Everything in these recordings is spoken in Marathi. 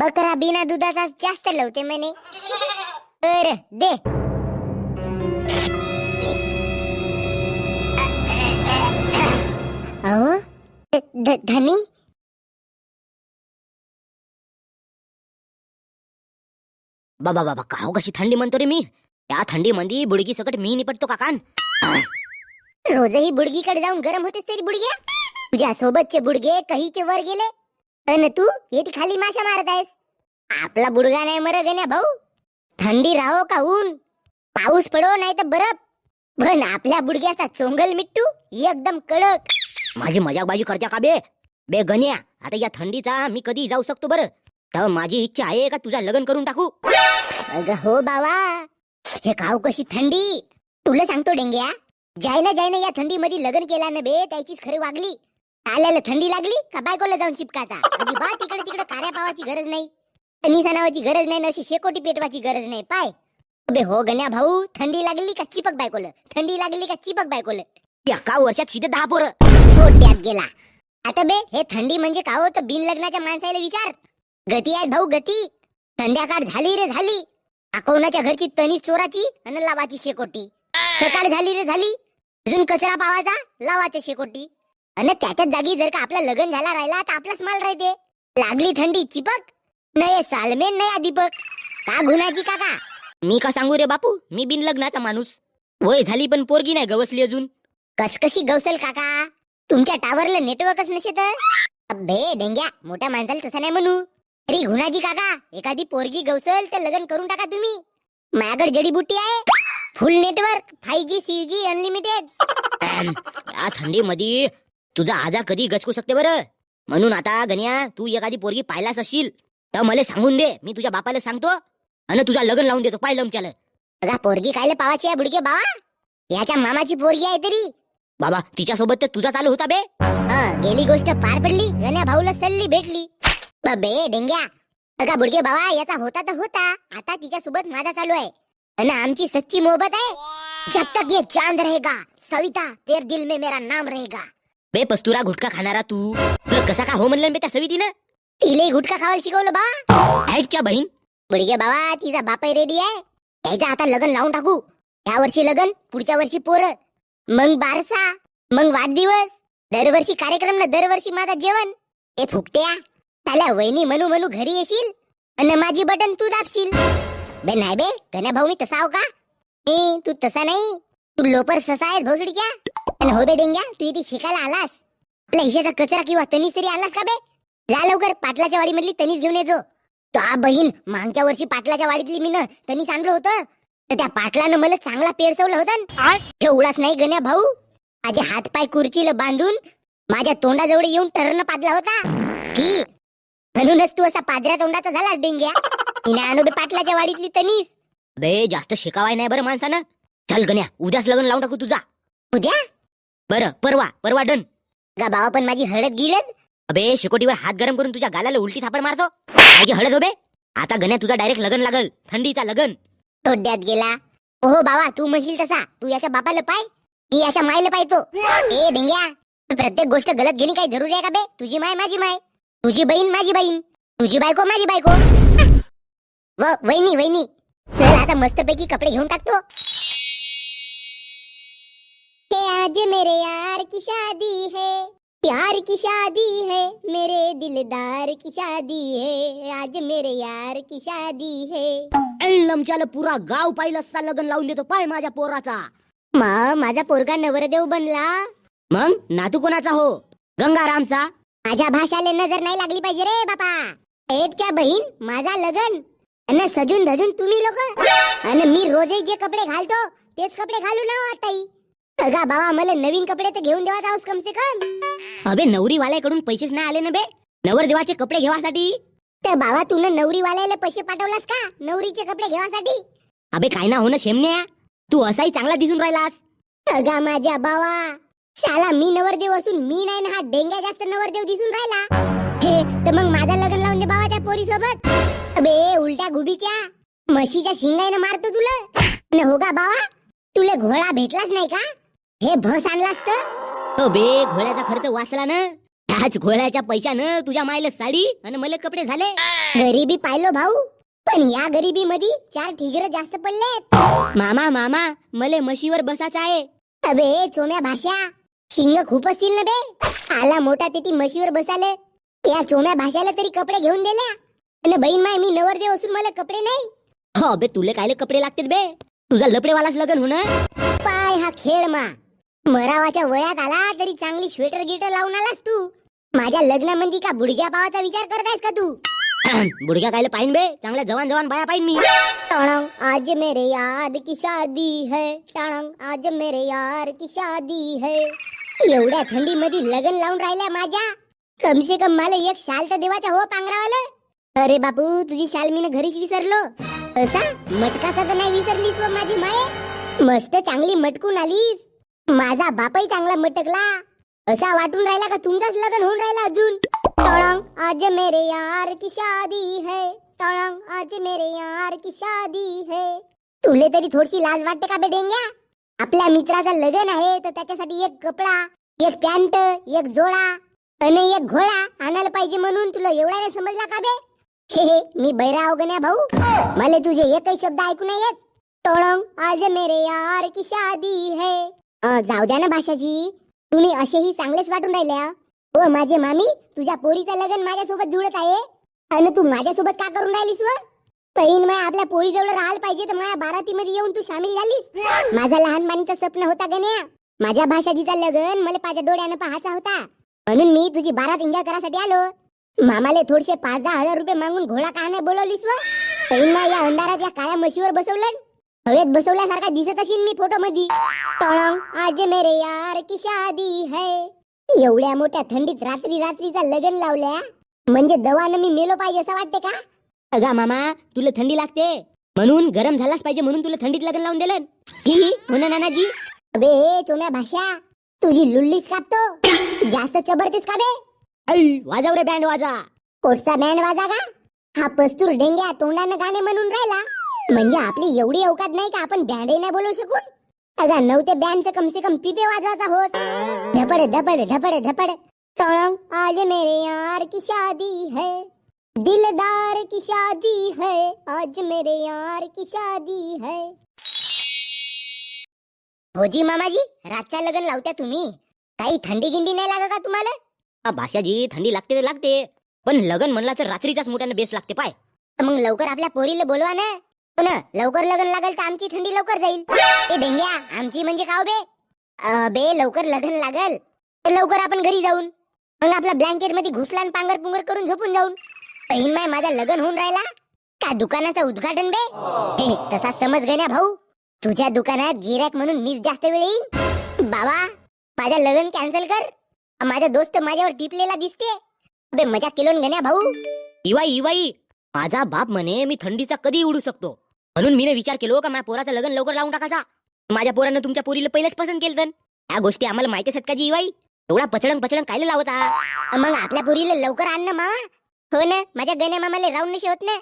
बकरा बिना दुधाचा जास्त लवते म्हणे. बर दे. अहो धनी? बाबा बाबा काहो कशी थंडी म्हणतो रे मी? त्या थंडी मंदी बुडगी सकट मी निपटतो का कान? रोजही बुडगीकडे जाऊन गरम होतेस तरी बुडग्या? तुझ्या सोबतचे बुडगे कहीचे वर गेले? अन तू येती खाली माशा मारत आहेस. आपला बुडगा नाही मरत आहे ना भाऊ. थंडी राहो का ऊन? पाऊस पडो नाही तर बरफ. पण आपल्या बुडग्याचा चोंगल मिट्टू एकदम कडक. माझी मजाकबाजी करत्या का बे? बे गण्या आता या थंडीचा मी कधी जाऊ शकतो बरं? तर माझी इच्छा आहे का तुझा लग्न करून टाकू? अग हो बाबा हे काव कशी थंडी? तुला सांगतो डेंग्या. जायना ना ना या थंडी मध्ये लग्न केला ना बे त्याचीच खरी वागली. आल्याला थंडी लागली का बायकोला जाऊन चिपकाचा अजिबात तिकडे तिकडे काऱ्या पावाची गरज नाही. कणिसा नावाची गरज नाही अशी शेकोटी पेटवाची गरज नाही. पाय. अबे हो गण्या भाऊ थंडी लागली का चिपक बायकोल? थंडी लागली का चिपक बायकोल? एका वर्षात सीधे दहा पोरं. तोट्यात गेला. आता बे हे थंडी म्हणजे का हो? तर बिन लग्नाच्या माणसाला विचार. गती आहे भाऊ गती. संध्याकाळ झाली रे झाली. आकोणाच्या घरची तणी चोराची आणि लावाची शेकोटी. सकाळ झाली रे झाली. अजून कचरा पावाचा लावाच्या शेकोटी. आणि त्याच्याच जागी जर का आपलं लग्न झाला राहिला तर आपलाच माल राहते. लागली थंडी चिपक. नये सालमेन नया दीपक. का गुन्हाची काका? मी का सांगू रे बापू? मी बिन लग्नाचा माणूस. वय झाली पण पोरगी नाही गवसली अजून. कसकशी गवसल काका? तुमच्या टावरला नेटवर्कच नसे तर? अबे डेंग्या. मोठ्या माणसाला तसं नाही म्हणू. अरे गुन्हाजी काका? एखादी पोरगी गवसल तर लग्न करून टाका तुम्ही. माझ्याकडे जडीबुट्टी आहे. Full network five G C G unlimited थंडी मध्ये तुझा आजा कधी गचकू शकते बरं. म्हणून आता गण्या तू एखादी पोरगी पाहिलाच असशील तर मला सांगून दे. मी तुझ्या बापाला सांगतो आणि तुझा लग्न लावून देतो पाहिलं आमच्याला बघा पोरगी कायले पावाची आहे बुडके बाबा. याच्या मामाची पोरगी आहे तरी. बाबा तिच्यासोबत तर तुझा चालू होता बे. गेली गोष्ट पार पडली गण्या भाऊला सल्ली भेटली. बे डेंग्या. बघा बुडके बाबा याचा होता तर होता. आता तिच्या सोबत माझा चालू आहे. आणि आमची सच्ची मोहब्बत आहे. जब तक ये चांद रहेगा सविता तेर दिल में मेरा नाम रहेगा. बे पस्तुरा गुटखा खाणारा तू. तुला कसा का हो म्हणलं बे त्या सवितीनं? तिले गुटखा खावायला शिकवलं बा. ऐकच्या बहीण. बुडगे बाबा तिचा बापाई रेडी आहे. त्याचं आता लग्न लावून टाकू. या वर्षी लग्न पुढच्या वर्षी पोरं. मग बारसा मग वाढदिवस. दरवर्षी कार्यक्रम ना दरवर्षी माझा जेवण. ए फुकट्या. त्याला वहिनी म्हणू म्हणू घरी येशील आणि माझी बटन तू दाबशील. बे नाही बे गण्या भाऊ मी तसा आहो का? ए तू तसा नाही. तू लोपर ससा आहेस भोसडीच्या? आणि हो बे डेंग्या तू इथे शिकायला आलास? आपल्या हिशेचा कचरा किंवा तनीस तरी आलास का बे? जा लवकर पाटलाच्या वाडी मधली तनीस घेऊन येतो त्या बहीण मागच्या वर्षी पाटलाच्या वाडीतली मी न तनीस आणलं होतं. तर त्या पाटलानं मला चांगला पेरसवलं होतं न. एवढाच नाही गण्या भाऊ. माझे हातपाय कुर्चीला बांधून माझ्या तोंडाजवळ येऊन टर्न पाडला होता. की? म्हणूनच तू असा पादऱ्या तोंडाचा झाला डेंग्या? हिने आणू बे पाटलाच्या वाडीतली तनीस. बे जास्त शिकावाय नाही बरं माणसानं. चल गण्या उद्याच लग्न लावून टाकू तुझा. उद्या? बरं परवा परवा डन. गा बाबा पण माझी हळद गिळत? अबे शिकोटीवर हात गरम करून तुझ्या गालाला उलटी थापड मारतो. माझी हळद हो बे. आता गण्या तुझा डायरेक्ट लग्न लागल. थंडीचा लग्न. तोड्यात गेला. ओहो बाबा तू म्हणशील तसा. तू याच्या बापाला पाय. मी याच्या मायला पाहतो. ए डेंग्या प्रत्येक गोष्ट गलत घेणे काही जरुरी आहे का बे? तुझी माय माझी माय. तुझी बहीण माझी बहीण. तुझी बायको माझी बायको. व वहिनी वहिनी. चल आता मस्तपैकी कपडे घेऊन टाकतो. आज मेरे यार की शादी है। प्यार की शादी है मेरे दिलदार की शादी है। आज मेरे यार की शादी है। लमच्याला पुरा गाव पाहिलं असता लग्न लावून देतो पाय माझ्या पोराचा. मग माझा पोरगा नवरदेव बनला. मग? नातू कोणाचा हो? गंगारामचा? माझ्या भाषाला नजर नाही लागली पाहिजे रे बापा. एटच्या बहीण माझा लगन. आणि सजून धजून तुम्ही लोक. आणि मी रोजही जे कपडे घालतो तेच कपडे घालू ना हो आताही अगा बाबा मला नवीन कपडे तर घेऊन देवा जाऊस कम से कम. अबे नवरीवाल्याकडून पैसेच नाही आले ना बे? नवरदेवाचे कपडे घेवासाठी? तर बाबा तू नवरीवाल्याला पैसे पाठवलास का? नवरीचे कपडे घेवासाठी? अबे काय ना हो ना शेमण्या. तू असाही चांगला दिसून राहिलास. अगा माझ्या बावा साला मी नवरदेव असून मी नाही ना हा डेंग्या जास्त नवरदेव दिसून राहिला. हे तर मग माझा लग्न लावून दे बाबा त्या पोरी सोबत अबे उलट्या गुबीच्या. म्हशीच्या शिंगाईनं मारतो तुला. न हो का बाबा तुला घोडा भेटलाच नाही का? हे भस आणलास तर अबे घोड्याचा खर्च वाचला ना. त्याच घोड्याच्या पैशानं तुझ्या मायला साडी आणि मला कपडे झाले. गरिबी पाहिलो भाऊ. पण या गरिबी मध्ये चार ठिगर जास्त पडलेत. मामा मामा मले म्हशीवर बसायचं आहे. अबे चोम्या भाषा. शिंग खूप असतील ना बे. आला मोठा ते ती म्हशीवर बसाले या चोम्या भाषाला तरी कपडे घेऊन दिल्या. आणि बहीण माय मी नवरदेव असून मला कपडे नाही. हो बे तुले कायले कपडे लागतात बे? तुझा लपडेवालाच लग्न होणार पाय हा खेळ मा. मरावाच्या वयात आला तरी चांगली स्वेटर गिटर लावून आलास तू. माझ्या लग्नामध्ये का बुडग्या पावाचा विचार करतायस का तू? बुडग्या कायले पाहिन बे? चांगल्या जवान जवान बाया पाहिन मी. टाणंग आज मेरे यार की शादी है. टाणंग आज मेरे यार की शादी है. एवढ्या थंडी मध्ये लग्न लावून राहिल्या माझ्या? कम से कम मला एक शाल तर देवाचा हो पांघरावाला अरे बापू तुझी शाल मी घरीच विसरलो. असा मटकाचा तर नाही विसरलीस व माझी माय? मस्त चांगली मटकून आलीस. माझा बापही चांगला मटकला. असा वाटून राहिला का तुमचाच लग्न होऊन राहिला अजून? टळंग आज मेरे यार की शादी है. टळंग आज मेरे यार की शादी है. तुले तरी थोडीशी लाज वाटते का बेडेंग्या आपल्या मित्राचं लग्न आहे तर त्याच्यासाठी एक कपडा एक पॅन्ट एक जोडा आणि एक घोडा आणायला पाहिजे म्हणून तुला एवढा नाही समजला का बे? हे हे मी बैरा अवगण्या भाऊ. मला तुझे एकही शब्द ऐकू नाही येत. टोळंग आज मेरे यार की शादी है. जाऊ द्या ना भाषाजी. तुम्ही असेही चांगलेच वाटून राहिल्या हो माझे मामी तुझ्या पोरीचं लग्न माझ्यासोबत जुळत आहे. आणि तू माझ्यासोबत का करून राहिलीस व? पहिन आपल्या पोरी जवळ राहायला पाहिजे तर माझ्या बारातीमध्ये येऊन तू सामील झालीस. माझा लहानपणीचं स्वप्न होता गण्या. माझ्या भाषाजीचा लग्न मला माझ्या डोळ्यानं पाहायचा होता. म्हणून मी तुझी बारात एन्जॉय करासाठी आलो. मामाले थोडेसे पाच दहा हजार रुपये मागून घोडा का नाही बोलवलीस व? पहिन या अंधारात या काळ्या म्हशीवर बसवलं हवेत बसवल्यासारखा दिसत असेल मी फोटो मध्ये टळंग आज मेरे यार की शादी है. एवढ्या मोठ्या थंडीत रात्री रात्रीचा लग्न लावल्या? म्हणजे दवानं मी मेलो पाहिजे असं वाटते का? अगा मामा तुला थंडी लागते. म्हणून गरम झालाच पाहिजे म्हणून तुला थंडीत लग्न लावून दिलं. की हो ना नानाजी? अबे चोम्या भाषा तुझी लुल्लीच कापतो. जास्त चबरतेस का बे? ऐ, वाजव रे बँड वाजा. कोटचा बँड वाजा का? हा पस्तूर डेंग्या तोंडानं गाणे म्हणून राहिला. म्हणजे आपली एवढी अवकात नाही का आपण बँडही नाही बोलवू शकून? अगा नव्हते बँडचं कम से कम पिपे वाजवायचा होत ढपड ढपड ढपड ढपड. आज मेरे यार की शादी है. दिलदार की शादी है. आज मेरे यार की शादी है. होजी मामाजी रातच्या लग्न लावत्या तुम्ही. काही थंडी गिंडी नाही लागा का तुम्हाला? हा, भाषाजी थंडी लागते तर लागते. पण लग्न म्हणला तर रात्रीचाच मोठ्यानं बेस लागते पाय. मग लवकर आपल्या पोरीला बोलवा ना. हो ना लवकर लग्न लागेल तर आमची थंडी लवकर जाईल. ए डेंग्या आमची म्हणजे काव बे? बे लवकर लग्न लागल. तर लवकर आपण घरी जाऊन. मग आपला ब्लँकेटमध्ये घुसला आणि पांगर पुंगर करून झोपून जाऊन. बहीण माय माझा लग्न होऊन राहिला. का दुकानाचं उद्घाटन बे? हे तसा समज गण्या भाऊ. तुझ्या दुकानात गिऱ्हाईक म्हणून मीच जास्त वेळ येईन. बाबा माझं लग्न कॅन्सल कर. माझा दोस्त माझ्यावर टिपलेला दिसते. बे मजा केलो न गण्या भाऊ. इवाई इवाई. माझा बाप म्हणे मी थंडीचा कधी उडू शकतो. म्हणून मीने विचार केलो का माझ्या पोराचं लग्न लवकर लावून टाकायचा? माझ्या पोरानं तुमच्या पोरीला पहिलेच पसंत केलं तर? या गोष्टी आम्हाला माहिती आहेत का जी एवढा पचडंग पचडंग कायले लावता मग आपल्या पोरीला लवकर आण ना मामा. हो ना माझ्या गण्या मामाला राहून नशी होत ना.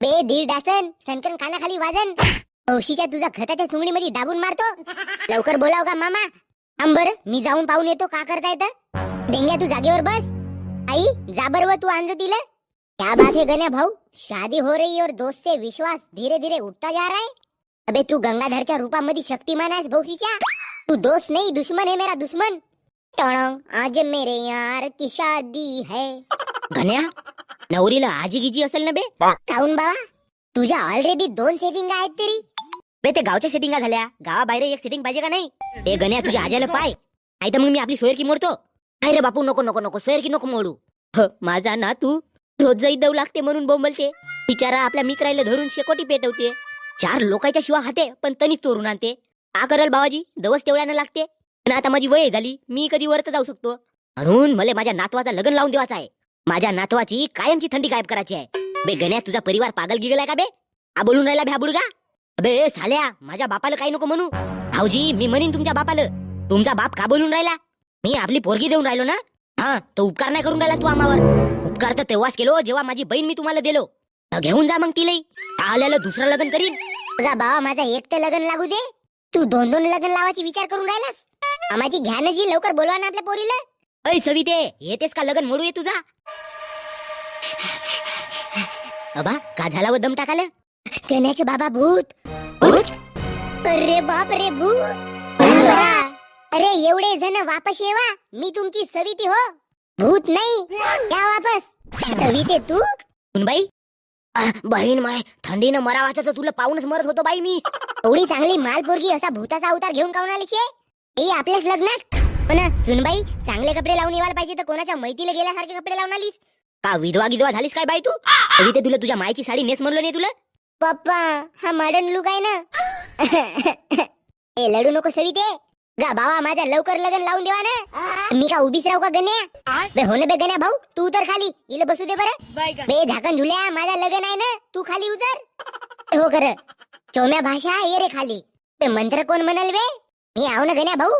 बे दीड डासन सनकन कानाखाली वाजन. औशीच्या तुझ्या खताच्या सुंगडीमध्ये डाबून मारतो. लवकर बोलाव का मामा? अंबर मी जाऊन पाहून येतो का करता येतं डेंग्या तू जागेवर बस. आई जा व तू आणजो तिला. क्या बात है गण्या भाऊ? शादी हो रही और दोस्त से विश्वास धीरे धीरे उठता जा रहा है? अबे तू गंगाधरच्या रूपामध्ये शक्तिमान आहेस भौशीच्या तू दोस्त नाही दुश्मन है मेरा दुश्मन। टणंग आज मेरे यार की शादी है। घन्या नवरीला आजी गिजी असेल ना बे? काऊन बाबा? तुझ्या ऑलरेडी दोन सेटिंग आहेत तरी। बे ते गावच्या सेटिंगा झाल्या. गावाबाहेर एक सेटिंग पाहिजे का नाही? ए गण्या तुझ्या आज्याला पाय. नाही तर मग मी आपली सोयरकी मोडतो. नाही रे बापू नको नको नको सोयरकी नको मोडू. ह, माझा नातू रोज जाई दऊ लागते म्हणून बोंबलते. बिचारा आपल्या मित्राला धरून शेकोटी पेटवते. चार लोकांच्या शिवा हाते पण तनीच चोरून आणते. का करल बाबाजी दवस तेवढ्यानं लागते. पण आता माझी वय झाली मी कधी वरत जाऊ शकतो? म्हणून मला माझ्या नातवाचा लग्न लावून देवाचा आहे. माझ्या नातवाची कायमची थंडी गायब करायची आहे. बे गण्या तुझा परिवार पागल गिगलाय का बे? आ बोलून राहिला भ्या बुडगा? अबे साल्या माझ्या बापाला काही नको म्हणू. भाऊजी मी म्हणीन तुमच्या बापाला. तुमचा बाप का बोलून राहिला? मी आपली पोरगी देऊन राहिलो ना? हा तो उपकार नाही करून राहिला तू आम्हावर. उपकार तर तेव्हाच केलो जेव्हा माझी बहीण मी तुम्हाला दिलो. तर घेऊन जा मग तिलाही आल्याला दुसरं लग्न करीन. तुझा बाबा माझा एक तर लग्न लागू दे. तू दोन दोन लग्न लावायची विचार करून राहिलास? आम्हाची घ्या जी लवकर बोलवा ना आपल्या पोरीला. ऐ सविते येतेस का लग्न मोडू ये तुझा? अबा का झाला व दम टाकायला? गण्याचे बाबा भूत. भूत? अरे बाप रे भूत. अरे एवढे जण वापस येवा. मी तुमची सविती हो. भूत नाही. या वापस. सविते तू? सुनबाई बहीण माय थंडीनं मरावाचं तर तुला पाहूनच मरत होतो बाई मी. एवढी चांगली मालपोरगी असा भूताचा अवतार घेऊन काऊन आलीस ये? ए आपल्याच लग्नात? हो ना सुनबाई चांगले कपडे लावून येवायला पाहिजे तर कोणाच्या मैतीला गेल्यासारखे कपडे लावून आलीस? का विधवा गिधवा झालीस काय बाई तू? तरी ते तुला तुझ्या मायची साडी नेस म्हणलं नाही तुला? पप्पा हा मॉडर्न लुक आहे ना. ए लढू नको सविते. गा बाबा माझ्या लवकर लग्न लावून देवा ना. मी का उभीच राहू का गण्या? बे हो ना बे गण्या भाऊ तू उतर खाली. इले बसू दे बरं. बे झाकण झुल्या माझा लग्न आहे ना तू खाली उतर. हो खरं. चौम्या भाषा ये रे खाली. ते मंत्र कोण म्हणाल बे? मी आव ना गण्या भाऊ.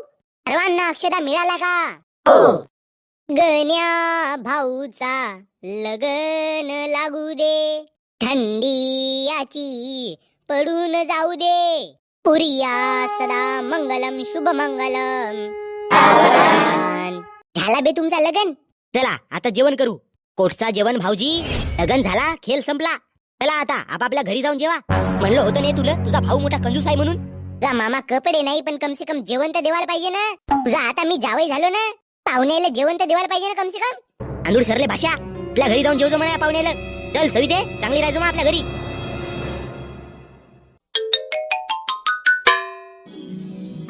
सर्वांना अक्षदा मिळाला का? हो. गण्या भाऊचा लगन लागू दे. थंडी याची पडून जाऊ दे. पुरिया सदा मंगलम शुभ मंगलम. झाला बे तुमचा लगन? चला आता जेवण करू. कोटचा जेवण भाऊजी? लगन झाला खेळ संपला. चला आता आपापल्या घरी जाऊन जेवा. म्हणलं होतं नाही तुला? तुझा भाऊ मोठा कंजूस आहे म्हणून. तुझा मामा कपडे नाही पण कम से कम जेवण तर देवायला पाहिजे ना. तुझा आता मी जावई झालो ना. पाहुण्याला जेवण तर देवायला पाहिजे ना कम से कम. तांदूळ सरले भाषा. आपल्या घरी जाऊन जेवतो म्हणा पाहुण्याला. चल सविते चांगली राहायचो मग आपल्या घरी.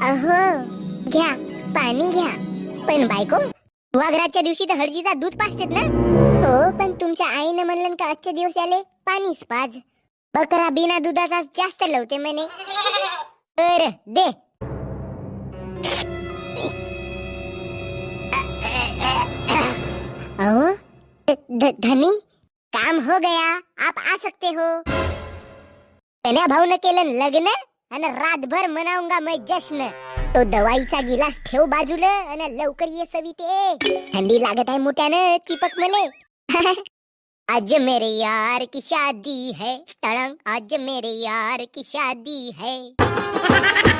अहो घ्या पाणी घ्या. पण बायको वाघराच्या दिवशी तर हळदीचा दूध पाजतात ना? हो पण तुमच्या आईनं म्हणलं का आजच्या दिवस आले पाणीच पाज. बकरा बिना दुधाचा जास्त लवते म्हणे. तर दे. अहो धनी काम हो गया आप आ सकते हो. त्याने भाऊ न केलं लग्न? आणि रातभर मनाऊंगा मै जश्न. तो दवाईचा गिलास ठेव बाजूला आणि लवकर ये सविते. थंडी लागत आहे मोठ्यानं चिपक मले. आज मेरे यार की शादी है. तळंग आज मेरे यार की शादी है.